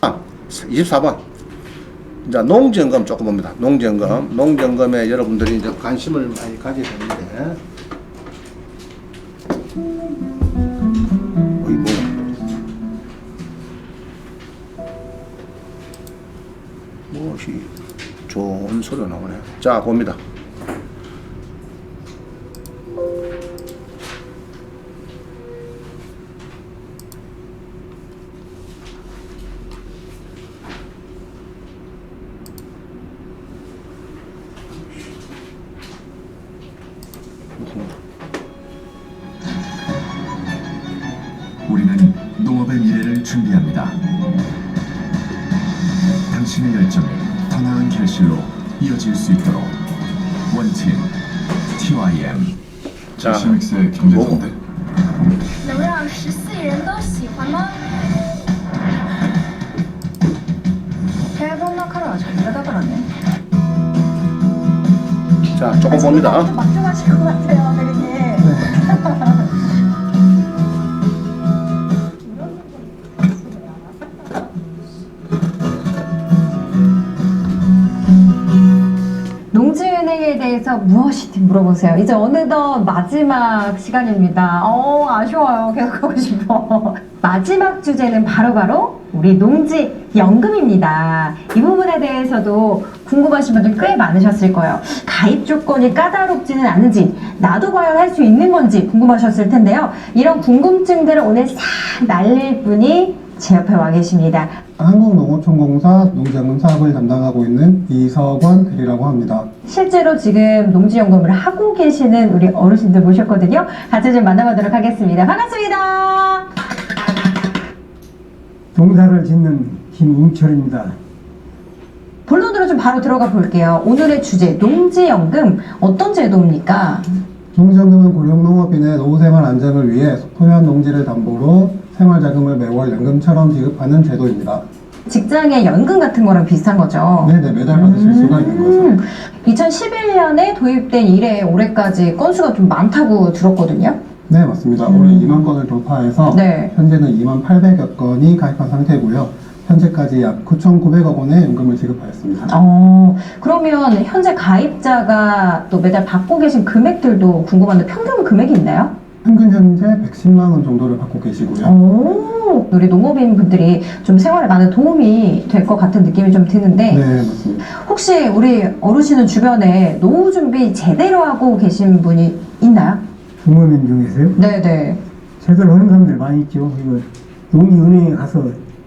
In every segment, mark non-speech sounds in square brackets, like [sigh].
아, 24번. 자, 농지연금 조금 봅니다. 농지연금. 농지연금에 여러분들이 이제 관심을 많이 가져야 되는데. 어이, 뭐야. 무엇이 좋은 소리가 나오네. 자, 봅니다. 당신의 열정이 더 나은 결실로 이어질 수 있도록 원팀 TYM 자, 시믹스의 뭐고? 能让十四亿人都喜欢吗？ 태동 카라가 잘 되다 그러네. 자, 조금 봅니다. 좀 막중하실 것 같아요, 대리님. [laughs] [laughs] 은행에 대해서 무엇이든 물어보세요. 이제 어느덧 마지막 시간입니다. 어, 아쉬워요. 계속 하고 싶어. [laughs] 마지막 주제는 바로 바로 우리 농지 연금입니다. 이 부분에 대해서도 궁금하신 분들 꽤 많으셨을 거예요. 가입 조건이 까다롭지는 않은지, 나도 과연 할 수 있는 건지 궁금하셨을 텐데요. 이런 궁금증들을 오늘 싹 날릴 분이 제 옆에 와 계십니다. 한국농어촌공사 농지연금 사업을 담당하고 있는 이석원 대리라고 합니다. 실제로 지금 농지연금을 하고 계시는 우리 어르신들 모셨거든요. 같이 좀 만나보도록 하겠습니다. 반갑습니다. 농사를 짓는 김웅철입니다. 본론으로 좀 바로 들어가 볼게요. 오늘의 주제 농지연금 어떤 제도입니까? 농지연금은 고령농업인의 노후생활 안정을 위해 소유한 농지를 담보로 생활자금을 매월 연금처럼 지급하는 제도입니다. 직장의 연금 같은 거랑 비슷한 거죠. 네네 매달 받으실 수가 있는 거죠. 음, 2011년에 도입된 이래 올해까지 건수가 좀 많다고 들었거든요. 네 맞습니다. 음. 올해 2만 건을 돌파해서 네. 현재는 2만 800여 건이 가입한 상태고요. 현재까지 약 9,900억 원의 연금을 지급하였습니다. 어, 그러면 현재 가입자가 또 매달 받고 계신 금액들도 궁금한데 평균 금액이 있나요? 평균 현재 110만 원 정도를 받고 계시고요. 오, 우리 농업인 분들이 좀 생활에 많은 도움이 될 것 같은 느낌이 좀 드는데 네 맞습니다. 혹시 우리 어르신은 주변에 노후 준비 제대로 하고 계신 분이 있나요? 부모님 중에서요. 네네. 제대로 하는 사람들 많이 있죠. 이거 농지은행에 가서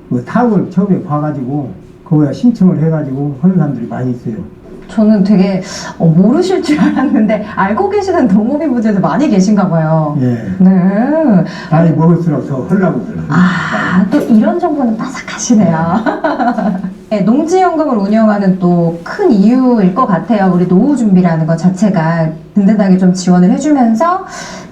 그 타월 처음에 봐가지고 거기에 신청을 해가지고 하는 사람들이 많이 있어요. 저는 되게 어, 모르실 줄 알았는데 알고 계시는 농업인 분들도 많이 계신가 봐요. 예. 네. 나이 먹을수록 더 하려고 그래요. 아, 또 이런 정보는 빠삭하시네요. 네, 농지연금을 운영하는 또 큰 이유일 것 같아요. 우리 노후 준비라는 것 자체가 든든하게 좀 지원을 해주면서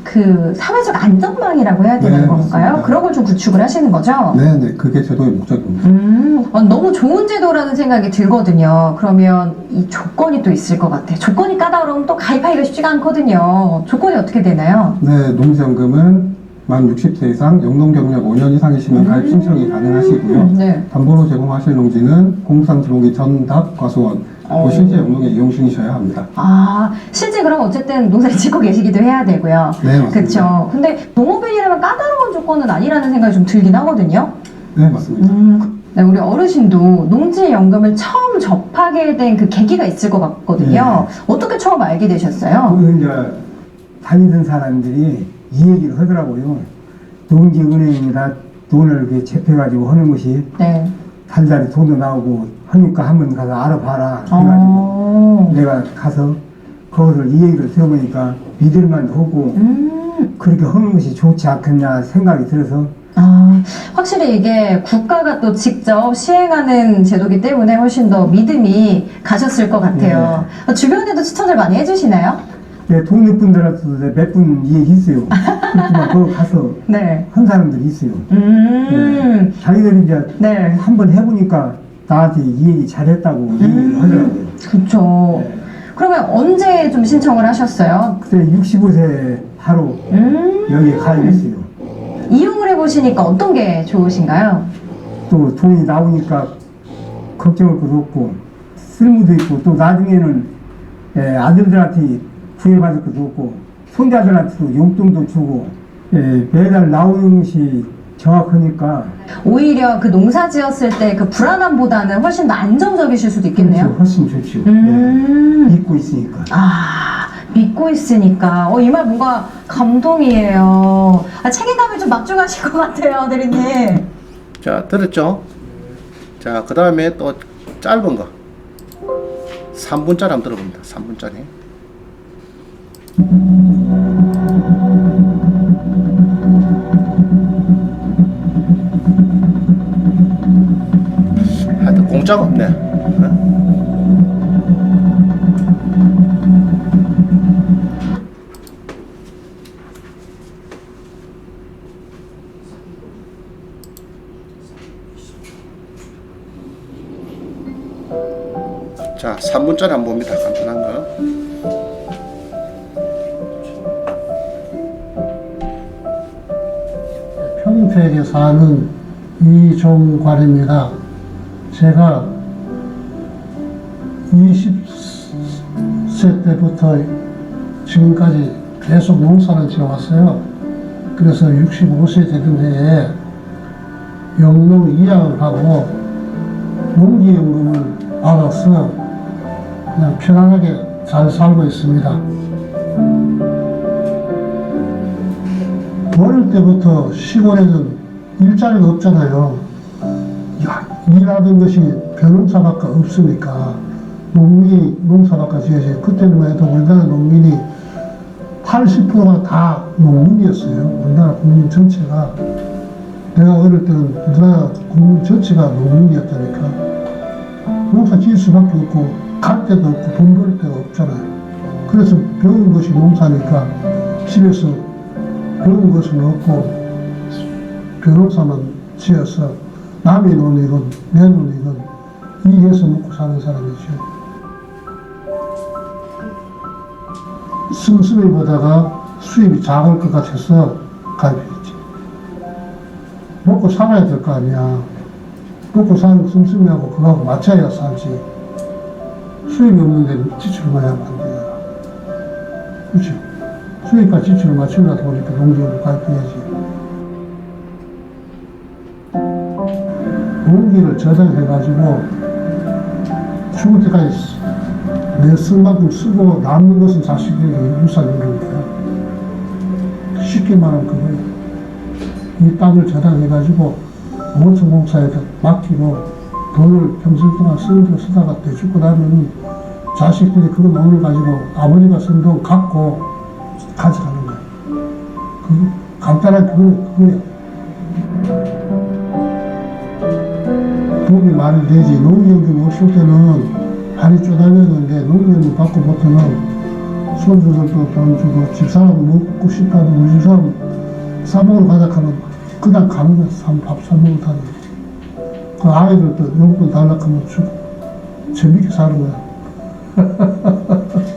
그 사회적 안전망이라고 해야 되는 네, 건가요? 맞습니다. 그런 걸 좀 구축을 하시는 거죠? 네 네 그게 제도의 목적입니다. 음, 어, 너무 좋은 제도라는 생각이 들거든요. 그러면 이 조건이 또 있을 것 같아요. 조건이 까다로우면 또 가입하기가 쉽지가 않거든요. 조건이 어떻게 되나요? 네, 농지연금은 만 60세 이상 영농 경력 5년 이상이시면 가입 신청이 가능하시고요. 음, 네. 담보로 제공하실 농지는 공무상 들어오기 전 답 과수원, 어. 그 실제 영농의 이용 중이셔야 합니다. 아, 실제 그럼 어쨌든 농사를 [laughs] 짓고 계시기도 해야 되고요. 네, 맞습니다. 그렇죠. 근데 농업인이라면 까다로운 조건은 아니라는 생각이 좀 들긴 하거든요. 네, 맞습니다. 음, 네, 우리 어르신도 농지연금을 처음 접하게 된 그 계기가 있을 것 같거든요. 어떻게 처음 알게 되셨어요? 그 이제 다니던 사람들이 이 얘기를 하더라고요. 농지은행에다 돈을 이렇게 채펴가지고 하는 것이 네. 달달이 돈도 나오고 하니까 한번 가서 알아봐라. 해가지고 어. 내가 가서 거기서 이 얘기를 들어보니까 믿을만 하고 음, 그렇게 하는 것이 좋지 않겠냐 생각이 들어서 아, 확실히 이게 국가가 또 직접 시행하는 제도기 때문에 훨씬 더 믿음이 가셨을 것 같아요. 주변에도 추천을 많이 해주시나요? 네, 동네 분들한테도 몇분 얘기했어요. [laughs] 그렇지만 거기 가서 네. 한 사람들이 있어요. 음, 자기들이 이제 네. 한번 해보니까 나한테 이 얘기 잘했다고 얘기를 하더라고요. 그쵸. 그러면 언제 좀 신청을 하셨어요? 그때 65세 바로 음, 여기에 가입했어요. 이용을 해보시니까 어떤 게 좋으신가요? 또 돈이 나오니까 걱정할 것도 없고 쓸모도 있고 또 나중에는 예, 아들들한테 구애받을 것도 없고 손자들한테도 용돈도 주고 예, 매달 나오는 것이 정확하니까 오히려 그 농사 지었을 때 그 불안함보다는 훨씬 더 안정적이실 수도 있겠네요. 그렇죠. 훨씬 좋죠. 음. 예, 믿고 있으니까. 아, 믿고 있으니까. 어, 이 말 뭔가 감동이에요. 아, 책임감을 좀 막중하실 것 같아요, 대리님. 자, 들었죠? 자, 그 다음에 또 짧은 거. 3분짜리 한번 들어봅니다. 3분짜리. 하여튼 공짜가 없네. 어? 자, 3분짜리 한번 봅니다. 평택에 사는 이종관입니다. 제가 20세 때부터 지금까지 계속 농사를 지어왔어요. 그래서 65세 되던 해에 영농 이양을 하고 농기연금을 받아서 그냥 편안하게 잘 살고 있습니다. 어릴 때부터 시골에는 일자리가 없잖아요. 야, 일하던 것이 벼농사밖에 없으니까 농민이 농사밖에 지어지 그때는 해도 우리나라 농민이 80%가 다 농민이었어요. 우리나라 국민 전체가 내가 어릴 때는 우리나라 국민 전체가 농민이었다니까 농사 지을 수밖에 없고 갈 데도 없고 돈 벌 데가 없잖아요. 그래서 배운 것이 농사니까 집에서 배운 것은 없고 변호사만 지어서 남의 논이건 내 논이건 일해서 먹고 사는 사람이죠. 씀씀이 보다가 수입이 작을 것 같아서 가입했지. 먹고 살아야 될 거 아니야. 먹고 사는 씀씀이하고 그거하고 맞춰야 살지. 수입이 없는데 지출을 하면 안 되잖아. 그렇지? 수입과 지출을 맞추려다 보니까 농지를 가입해야지. 공기를 저장해가지고 죽을 때까지 내쓴 만큼 쓰고 남는 것은 자식에게 유산이라는 거야. 쉽게 말하면 그거예요. 이 땅을 저장해가지고 모천공사에 맡기고 돈을 평생 동안 쓰는 데 쓰다가 때 죽고 나면 자식들이 그 돈을 가지고 아버지가 쓴 돈 갖고 가져가는 거야. 그 간단한 그거, 그거야. 돈이 많이 되지. 농기연금 없을 때는 발이 쪼달렸는데 농기연금 받고 보면은 손주들도 돈 주고 집사람 먹고 싶다고 우리 집사람 사먹으러 가자 하면 그냥 가는 거야. 사- 밥 사먹으러 다니고. 그 아이들도 용돈 달라 하면 주고 재밌게 사는 거야. [laughs]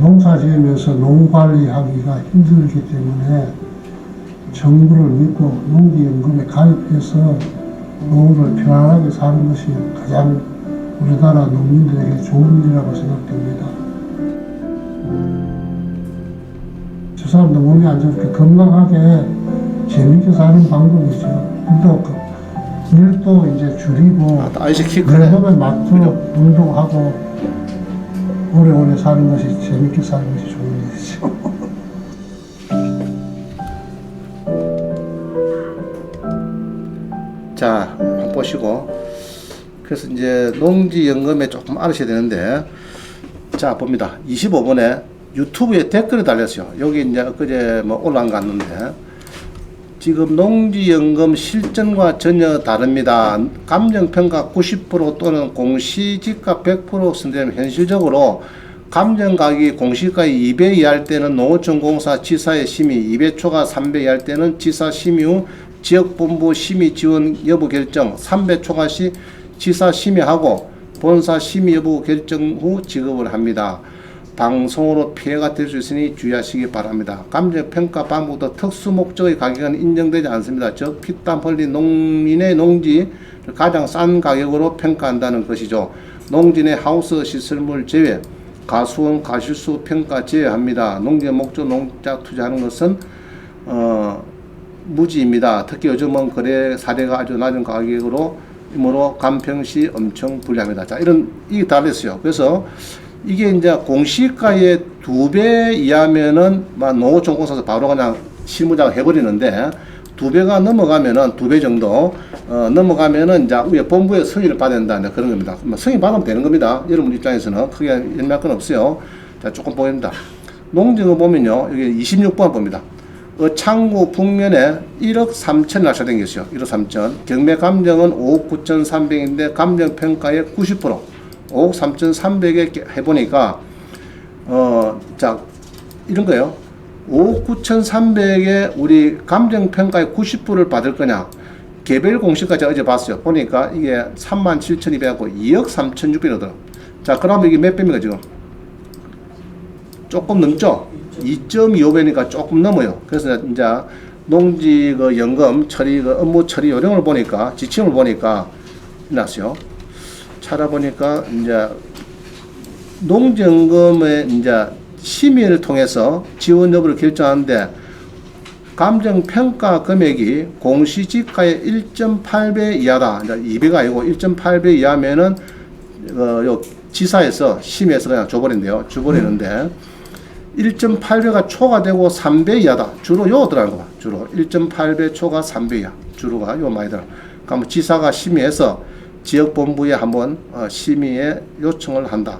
농사 지으면서 농 관리하기가 힘들기 때문에 정부를 믿고 농기연금에 가입해서 노후를 편안하게 사는 것이 가장 우리나라 농민들에게 좋은 일이라고 생각됩니다. 저 사람도 몸이 안 좋게 건강하게 재밌게 사는 방법이죠. 일도, 그- 일도 이제 줄이고 아, 아이씨 키 크네. 맞도록 그죠? 운동하고 오래오래 사는 것이 재밌게 사는 것이 좋은 일이죠. [laughs] 자, 보시고. 그래서 이제 농지연금에 조금 알으셔야 되는데, 자, 봅니다. 25번에 유튜브에 댓글이 달렸어요. 여기 이제 엊그제 뭐 올라온 거 같는데 지금 농지연금 실전과 전혀 다릅니다. 감정평가 90% 또는 공시지가 100% 선되면 현실적으로 감정가격이 공시가의 2배 이하일 때는 농어촌공사 지사의 심의, 2배 초과 3배 이하일 때는 지사 심의 후 지역본부 심의 지원 여부 결정, 3배 초과 시 지사 심의하고 본사 심의 여부 결정 후 지급을 합니다. 방송으로 피해가 될 수 있으니 주의하시기 바랍니다. 감정평가 방법도 특수 목적의 가격은 인정되지 않습니다. 즉 피땀 흘린 농민의 농지를 가장 싼 가격으로 평가한다는 것이죠. 농진의 하우스 시설물 제외, 가수원 가실수 평가 제외합니다. 농지 목적 농자 투자하는 것은 어, 무지입니다. 특히 요즘은 거래 사례가 아주 낮은 가격으로 이므로 간평시 엄청 불리합니다. 자, 이런 이게 달렸어요. 그래서 이게 이제 공시가의 두 배 이하면은 막 농어촌 공사에서 바로 그냥 실무자가 해버리는데 두 배가 넘어가면은 두 배 정도 어, 넘어가면은 이제 위에 본부에 승인을 받아야 된다 그런 겁니다. 뭐 승인 받으면 되는 겁니다. 여러분 입장에서는 크게 연락할 건 없어요. 자 조금 보입니다. 농지거 보면요 여기 26번 봅니다. 어창구 북면에 1억 3천 낙찰된 게 있어요. 1억 3천. 경매 감정은 5억 9천 3백인데 감정 평가의 90% 5억 3천 3백에 해보니까 어 자 이런 거예요. 5억 9천 3백에 우리 감정 평가의 90%를 받을 거냐? 개별 공시까지 어제 봤어요. 보니까 이게 3만 7,200하고 2억 3,600이더라. 자, 그러면 이게 몇 배입니까, 지금? 조금 넘죠? 2.25배니까 조금 넘어요. 그래서 이제 농지 그 연금 처리 그 업무 처리 요령을 보니까 지침을 보니까 났어요. 찾아보니까 이제 농지연금의 이제 심의를 통해서 지원 여부를 결정하는데 감정 평가 금액이 공시지가의 1.8배 이하다. 이제 2배가 아니고 1.8배 이하면은 어, 요 지사에서 심의해서 그냥 줘버린대요. 줘버리는데 1.8배가 초과되고 3배 이하다. 주로 요 들어가는 거 봐. 주로 1.8배 초과 3배 이하. 주로가 요 많이 들어. 그러면 지사가 심의해서 지역본부에 한번 어, 심의에 요청을 한다.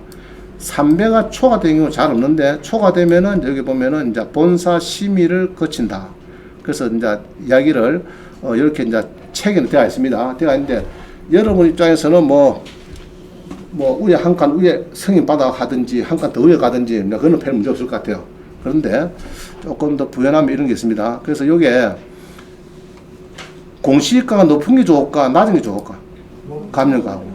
3배가 초과된 경우 잘 없는데 초과되면은 여기 보면은 이제 본사 심의를 거친다. 그래서 이제 이야기를 어, 이렇게 이제 책에는 되어 있습니다. 되어 있는데 여러분 입장에서는 뭐, 뭐 위에 한 칸 위에 승인 받아 하든지 한 칸 더 위에 가든지 뭐 그거는 별 문제 없을 것 같아요. 그런데 조금 더 부연하면 이런 게 있습니다. 그래서 요게 공시가가 높은 게 좋을까 낮은 게 좋을까? 감정가하고.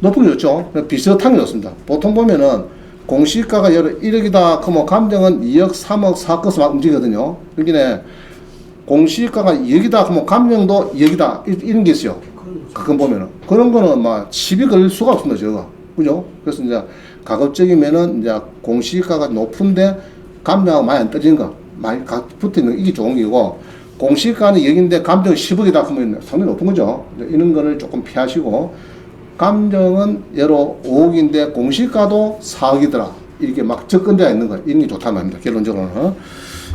높은 게 좋죠. 비슷한 게 좋습니다. 보통 보면은 공시가가 여러 1억이다. 그러면 감정은 2억, 3억, 4억에서 막 움직이거든요. 여기네 공시가가 2억이다. 그러면 감정도 2억이다. 이- 이런 게 있어요. 가끔 보면은. 그런 거는 막 시비 걸릴 수가 없습니다. 저거. 그죠? 그래서 이제 가급적이면은 이제 공시가가 높은데 감정하고 많이 안 떨어지는 거. 많이 가- 붙어 있는 거. 이게 좋은 거고. 공시가는 2억인데 감정 10억이다. 그러면 상당히 높은 거죠. 이런 거를 조금 피하시고. 감정은 예로 5억인데 공시가도 4억이더라. 이렇게 막 접근되어 있는 거 이런 게 좋다는 말입니다. 결론적으로는.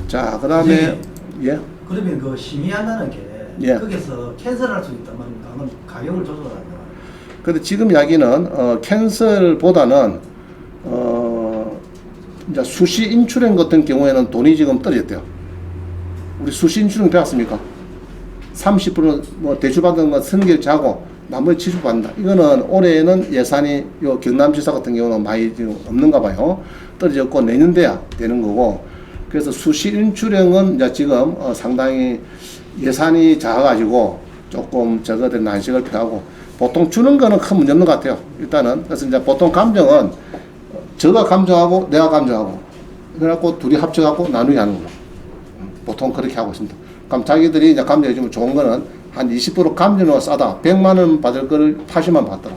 자, 그 다음에 예. 그러면 그 심의한다는 게 예. 거기서 캔슬할 수 있단 말입니까? 그럼 가격을 조절하냐? 근데 지금 이야기는 어, 캔슬보다는 어, 이제 수시 인출행 같은 경우에는 돈이 지금 떨어졌대요. 우리 수시 인출행 배웠습니까? 30%뭐 대출받은 거 선결 자고 나머지 70% 받는다. 이거는 올해는 예산이 요 경남지사 같은 경우는 많이 지금 없는가 봐요. 떨어졌고 내년 돼야 되는 거고. 그래서 수시 인출행은 이제 지금 어, 상당히 예산이 작아가지고 조금 저거들 난식을 표하고 보통 주는 거는 큰 문제 없는 것 같아요. 일단은 그래서 이제 보통 감정은 저가 감정하고 내가 감정하고 그래갖고 둘이 합쳐갖고 나누기 하는 거예요. 보통 그렇게 하고 있습니다. 그럼 자기들이 이제 감정해 주면 좋은 거는 한 20% 감정으로 싸다. 100만 원 받을 거를 80만 받더라.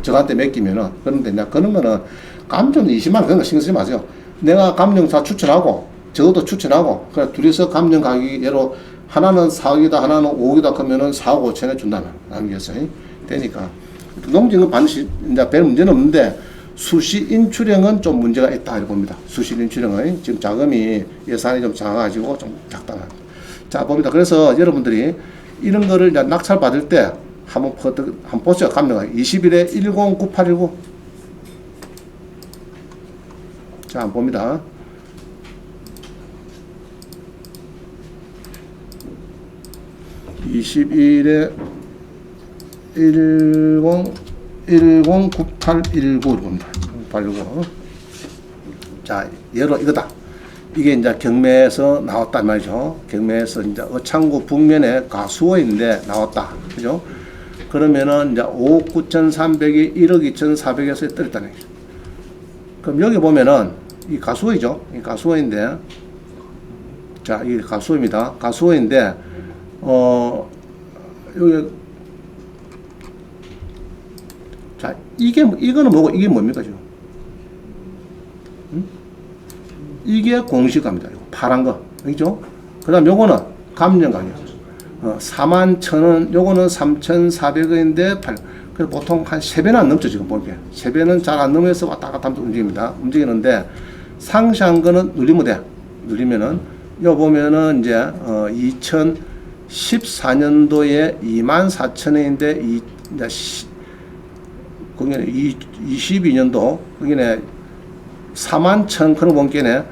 저한테 맡기면은 그런데 이제 그런 거는 감정은 20만 원 그런 거 신경 쓰지 마세요. 내가 감정사 추천하고 저것도 추천하고 그래 둘이서 감정 예로 하나는 4억이다 하나는 5억이다 그러면은 4억 5천에 준다면 남겼어요. 되니까 농지는 반드시 이제 별 문제는 없는데 수시 인출형은 좀 문제가 있다 이렇게 봅니다. 수시 인출형은 지금 자금이 예산이 좀 작아가지고 좀 작다는. 자 봅니다. 그래서 여러분들이 이런 거를 낙찰 받을 때 한번 퍼득 한번 보세요. 감명하 20일에 109819 자, 봅니다. (21에) 10 109819 봅니다. 89. 자, 예로 이거다. 이게 이제 경매에서 나왔단 말이죠. 경매에서 이제 어창구 북면에 가수호인데 나왔다. 그죠? 그러면은 이제 5억 9,300이 1억 2,400에서 떨어졌다는 얘기죠. 그럼 여기 보면은 이 가수호이죠. 이 가수호인데 자, 이 가수호입니다. 가수호인데 어 여기 자, 이게 뭐- 이거는 뭐고 이게 뭡니까 지금? 음? 이게 공시가입니다. 파란 거. 그죠? 그다음 요거는 감정 가격. 어, 4만 천 원, 요거는 3,400원인데 팔. 그래서 보통 한 3배는 안 넘죠, 지금 보기에. 3배는 잘 안 넘어서 왔다 갔다 하면서 움직입니다. 움직이는데 상시한 거는 누리면 돼. 누리면은 요 보면은 이제 어 2014년도에 2만 4천 원인데 이이 22년도 거기는 4만 천 그런 원께네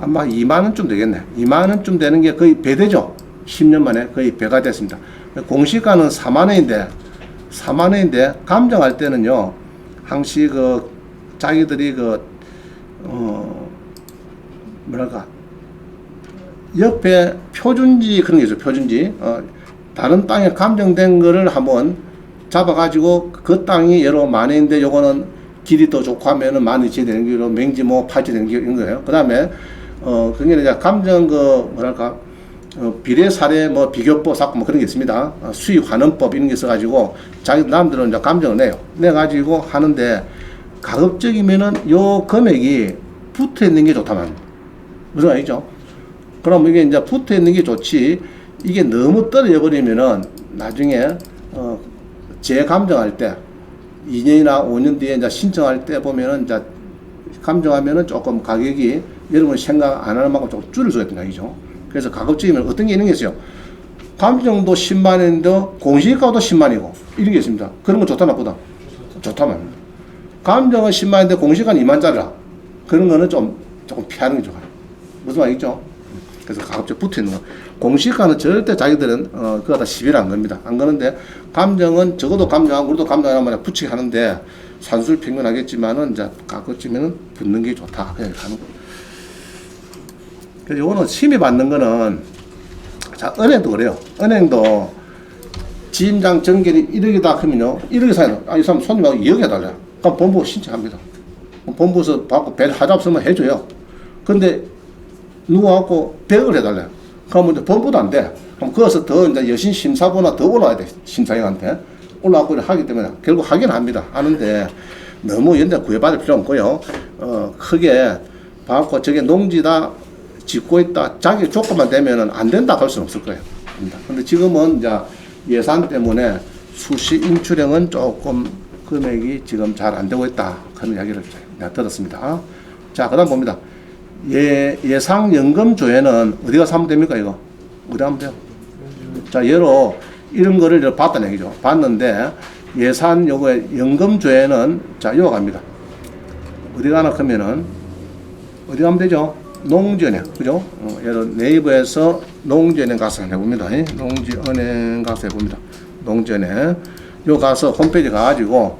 아마 2만 원쯤 되겠네. 2만 원쯤 되는 게 거의 배되죠. 10년 만에 거의 배가 됐습니다. 공시가는 4만 원인데 4만 원인데 감정할 때는요. 항시 그 자기들이 그 어 뭐랄까 옆에 표준지 그런 게 있어요. 표준지. 어, 다른 땅에 감정된 거를 한번 잡아가지고 그 땅이 예로 만원인데 요거는 길이 더 좋고 하면은 만원이 지 되는 기로 맹지 뭐 팔지 되는 게 이런 거예요. 그 다음에 어, 그게 이제 감정 그 뭐랄까 어, 비례 사례 뭐 비교법 사건 뭐 그런 게 있습니다. 어, 수익 환원법 이런 게 있어가지고 자기 남들은 이제 감정을 내요. 내 가지고 하는데 가급적이면은 요 금액이 붙어 있는 게 좋다만 무슨 말이죠? 그럼 이게 이제 붙어 있는 게 좋지 이게 너무 떨어져 버리면은 나중에 어 재감정할 때 2년이나 5년 뒤에 이제 신청할 때 보면은 이제 감정하면은 조금 가격이 여러분 생각 안 하는 만큼 조금 줄을 줘야 된다 이죠. 그래서 가급적이면 어떤 게 있는 게 있어요. 감정도 10만 원인데 공시가도 10만이고 이런 게 있습니다. 그런 건 좋다 나쁘다? 좋다 말입니다. 감정은 10만 원인데 공시가는 2만짜리라. 그런 거는 좀 조금 피하는 게 좋아요. 무슨 말이죠? 그래서 가급적 붙어 있는 거. 공시가는 절대 자기들은 어 그거 다 시비를 안 겁니다. 안 거는데 감정은 적어도 감정하고 우리도 감정하는 말에 붙이게 하는데 산술 평균하겠지만은 이제 가급적이면은 붙는 게 좋다. 그냥 가는 거. 그래서 요거는 심의 받는 거는 자 은행도 그래요. 은행도 지임장 정결이 1억이다 하면요. 1억이 사야 아, 이 사람 손님하고 2억 해달라. 그럼 본부 신청합니다. 본부에서 받고 배 하자 없으면 해줘요. 근데 누워갖고 100을 해달래. 그러면 이제 본부도 안 돼. 그럼 거기서 더 이제 여신 심사보나 더 올라와야 돼. 심사위원한테. 올라가고 하기 때문에 결국 하긴 합니다. 하는데 너무 연대 구애받을 필요 없고요. 어, 크게 받고 저게 농지다 짓고 있다. 자기 조건만 되면은 안 된다 할 수는 없을 거예요. 근데 지금은 이제 예산 때문에 수시 인출형은 조금 금액이 지금 잘 안 되고 있다. 그런 이야기를 들었습니다. 자, 그 다음 봅니다. 예, 예상 연금 조회는 어디가 사면 됩니까, 이거? 어디 하면 돼요? 자, 예로 이런 거를 봤다는 얘기죠. 봤는데 예산 요거에 연금 조회는 자, 요 갑니다. 어디 가나 하면은 어디 가면 되죠? 농지은행, 그죠? 어, 예를 네이버에서 농지은행 가서 해봅니다. 예? 농지은행 가서 해봅니다. 농지은행. 요 가서 홈페이지 가가지고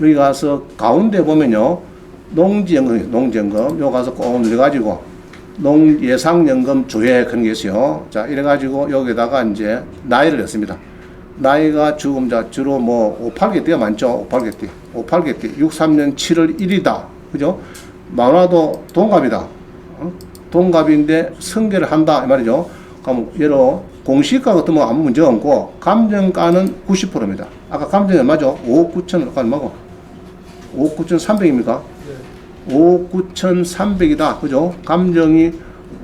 여기 가서 가운데 보면요. 농지연금, 농지연금. 요 가서 꼭 눌러가지고 농 예상연금 조회 그런 게 있어요. 자, 이래가지고 여기다가 이제 나이를 넣습니다. 나이가 지금 자 주로 뭐 58개띠가 많죠. 58개띠. 58개띠. 63년 7월 1일이다. 그죠? 만화도 동갑이다. 어? 동갑인데 승계를 한다. 이 말이죠. 그럼 예로 공시가 같은 뭐 아무 문제 없고 감정가는 90%입니다. 아까 감정이 얼마죠? 5억 9천 얼마고? 5억 9천 3백입니까? 5억 9,300이다. 그죠? 감정이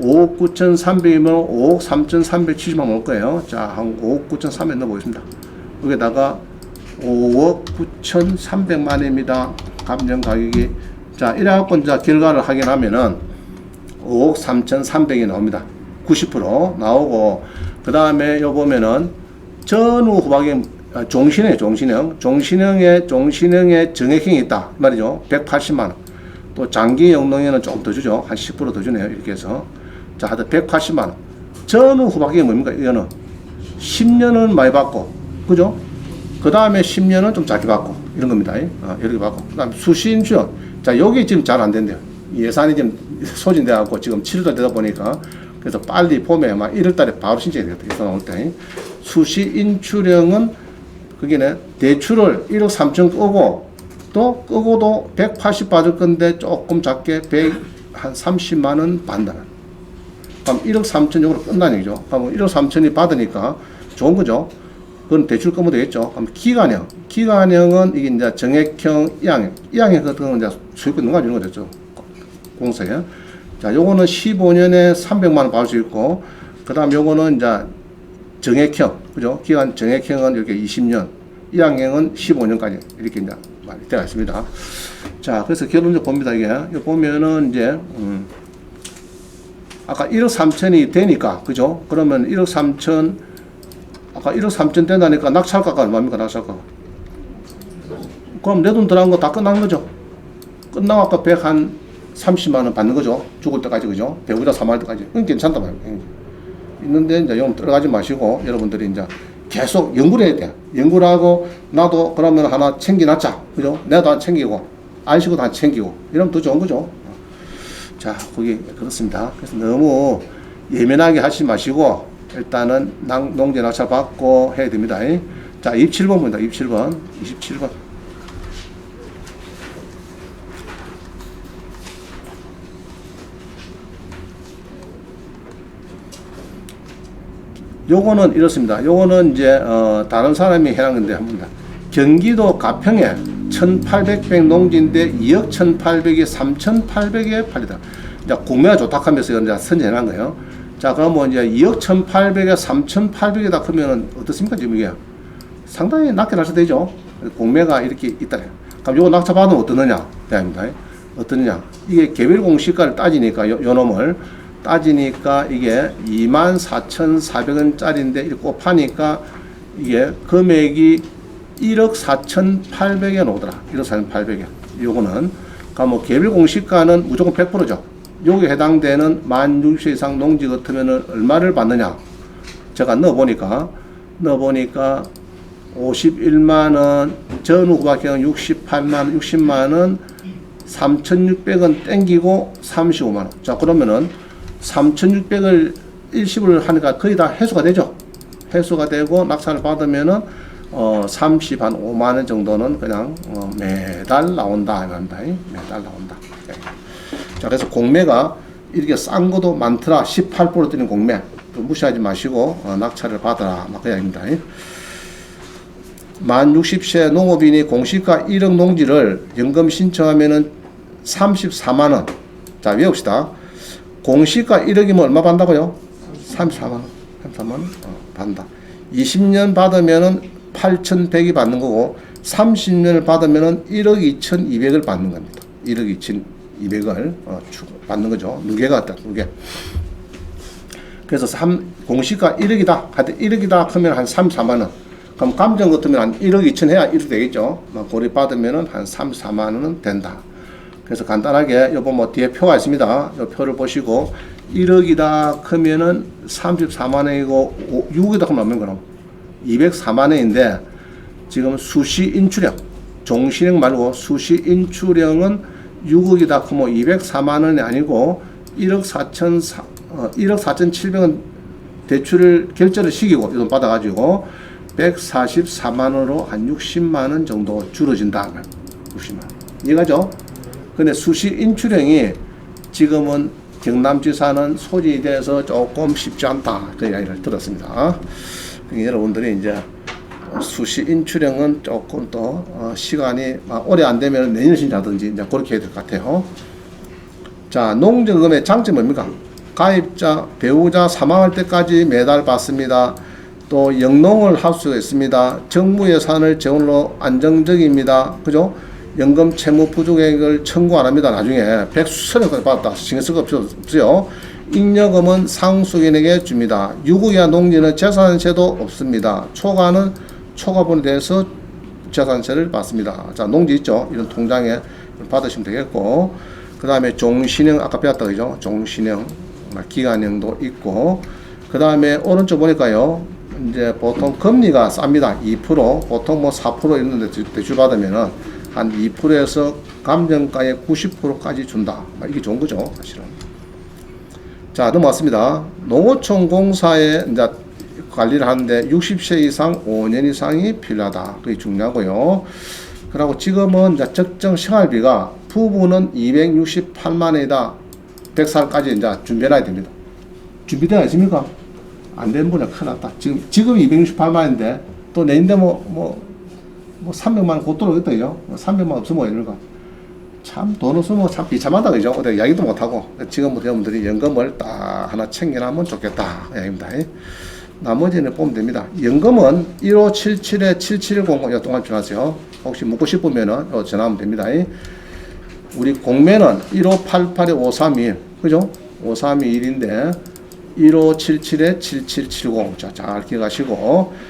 5억 9,300이면 5억 3,370만 올 거예요. 자, 한 5억 9,300 넣어보겠습니다. 여기다가 5억 9,300만입니다. 감정 가격이. 자, 이래갖고 이제 결과를 확인하면은 5억 3,300이 나옵니다. 90% 나오고, 그 다음에 요 보면은 전후 후박에 아, 종신형, 종신형. 종신형에, 종신형에 정액형이 있다. 말이죠. 180만원. 또 장기 영농에는 조금 더 주죠. 한 10%더 주네요. 이렇게 해서. 자, 하여튼 180만 원. 전후 후박이 뭡니까? 이거는 10년은 많이 받고, 그죠? 그 다음에 10년은 좀 작게 받고, 이런 겁니다. 어, 이렇게 받고. 그 다음 수신주연. 자, 여기 지금 잘 안 된대요. 예산이 지금 [laughs] 소진돼갖고 지금 7월달 되다 보니까 그래서 빨리 봄에 막 1월 달에 바로 신청이 되거든요. 예산 나올 때. 수시 인출형은 그게는 대출을 1억 3천 끄고 또 끄고도 180 받을 건데 조금 작게 100, 한 30만 원 받는다는. 그럼 1억 3천 정도 끝나는 얘기죠. 그럼 1억 3천이 받으니까 좋은 거죠. 그건 대출 끄면 되겠죠. 그럼 기간형. 기간형은 이게 이제 정액형, 이항형. 이항형 같은 경우는 이제 수익금 넘어가주는 거죠. 공사에. 자, 요거는 15년에 300만 원 받을 수 있고, 그 다음 요거는 이제 정액형, 그죠? 기간 정액형은 이렇게 20년, 이항형은 15년까지 이렇게 이제 많이 되어 있습니다. 자, 그래서 결론적으로 봅니다, 이게. 이거 보면은 이제, 음, 아까 1억 3천이 되니까, 그죠? 그러면 1억 3천, 아까 1억 3천 된다니까 낙찰가가 얼마입니까, 낙찰가? 그럼 내 돈 들어간 거 다 끝난 거죠? 끝나고 아까 100 한 30만 원 받는 거죠. 죽을 때까지, 그죠? 배우자 사망할 때까지. 그건 괜찮다 말이에요. 있는데 이제 용 들어가지 마시고 여러분들이 이제 계속 연구를 해야 돼. 연구를 하고 나도 그러면 하나 챙겨놨자. 그죠? 내가 다 챙기고 안시고 다 챙기고 이러면 더 좋은 거죠. 자, 거기 그렇습니다. 그래서 너무 예민하게 하지 마시고 일단은 낭- 농지 낙찰 받고 해야 됩니다. 자, 27번입니다. 27번. 27번. 요거는 이렇습니다. 요거는 이제 어, 다른 사람이 해놓은 건데 합니다. 경기도 가평에 1,800평 농지인데 2억 1,800에 3,800에 팔리다. 이제 공매가 좋다 하면서 이제 선정해놓은 거예요. 자, 그럼 뭐 이제 2억 1,800에 3,800에다 크면은 어떻습니까 지금 이게? 상당히 낮게 날수 되죠. 공매가 이렇게 있다. 그럼 요거 낙찰 받으면 어떠느냐? 대합니다. 어떠느냐? 이게 개별 공시가를 따지니까 요, 요 놈을 따지니까 이게 24,400원짜리인데 이렇게 곱하니까 이게 금액이 1억 4,800원 오더라. 1억 4,800원. 요거는 그러니까 뭐 개별 공시가는 무조건 100%죠. 요게 해당되는 만 60세 이상 농지 같으면은 얼마를 받느냐? 제가 넣어 보니까 넣어 보니까 51만 원, 전후 구박형 68만 원, 60만 원, 3,600원 땡기고 35만 원. 자, 그러면은 3,600을 일시불 하니까 거의 다 해소가 되죠. 해소가 되고 낙찰을 받으면은 어 30, 한 5만 원 정도는 그냥 어, 매달 나온다 이겁니다. 매달 나온다. 예. 자, 그래서 공매가 이렇게 싼 것도 많더라. 18% 뛰는 공매. 또 무시하지 마시고 어, 낙찰을 받아라. 막 그야 입니다. 만 60세 농업인이 공시가 1억 농지를 연금 신청하면은 34만 원. 자, 외웁시다. 공시가 1억이면 얼마 받는다고요? 34만 원. 34만 원? 어, 받는다. 20년 받으면은 8,100이 받는 거고 30년을 받으면은 1억 2,200을 받는 겁니다. 1억 2,200을 어, 주- 받는 거죠. 누계가 같다. 누계. 그래서 3, 공시가 1억이다. 하여튼 1억이다 하면 한 3, 4만 원. 그럼 감정 같으면 한 1억 2천 해야 1억 되겠죠. 뭐 고리 받으면은 한 3, 4만 원은 된다. 그래서 간단하게 요번 뭐 뒤에 표가 있습니다. 요 표를 보시고 1억이다 크면은 34만 원이고 6억이다 하면 얼마인 그럼 204만 원인데 지금 수시 인출형 종신형 말고 수시 인출형은 6억이다 크면 204만 원이 아니고 1억 4천 사, 어, 1억 4천 7백원 대출을 결제를 시키고 이돈 받아가지고 144만 원으로 한 60만 원 정도 줄어진다. 60만 원. 이해가죠? 근데 수시 인출형이 지금은 경남지사는 소진이 돼서 조금 쉽지 않다. 그 이야기를 들었습니다. 그러니까 여러분들이 이제 수시 인출형은 조금 더 어, 시간이 막 오래 안 되면 내년 신자든지 이제 그렇게 해야 될 것 같아요. 자, 농지금의 장점이 뭡니까? 가입자, 배우자 사망할 때까지 매달 받습니다. 또 영농을 할 수가 있습니다. 정부 예산을 제원으로 안정적입니다. 그죠? 연금 채무 부족액을 청구 안 합니다. 나중에 백수천원까지 받았다. 신경 쓸거 없어요. 잉여금은 상속인에게 줍니다. 유구 이하 농지는 재산세도 없습니다. 초과는 초과분에 대해서 재산세를 받습니다. 자, 농지 있죠? 이런 통장에 받으시면 되겠고, 그 다음에 종신형 아까 배웠다 그죠? 종신형 기간형도 있고 그 다음에 오른쪽 보니까요 이제 보통 금리가 쌉니다 2% 보통 뭐 4% 이런 데 대출 받으면은 한 2%에서 감정가의 90%까지 준다. 아, 이게 좋은 거죠 사실은. 자 넘어왔습니다. 농어촌 공사에 이제 관리를 하는데 60세 이상 5년 이상이 필요하다. 그게 중요하고요. 그리고 지금은 이제 적정 생활비가 부부는 268만 원이다. 100살까지 이제 준비해놔야 됩니다. 준비되어 있습니까? 안된 분은 큰일 났다. 지금, 지금 268만 원인데, 또 내인데 뭐, 뭐, 뭐 300만 원곧 들어오겠다, 그죠? 뭐 300만 원 없으면 이럴까? 참, 돈 없으면 참 비참하다, 그죠? 어디 이야기도 못하고. 지금부터 여러분들이 연금을 딱 하나 챙겨놔면 좋겠다. 이야기입니다. 나머지는 보면 됩니다. 연금은 1577에 7700, 요 동안 전화하세요. 혹시 묻고 싶으면은 요 전화하면 됩니다. 우리 공매는 1588에 531, 그죠? 5321인데 1577에 7770. 자, 잘 기억하시고.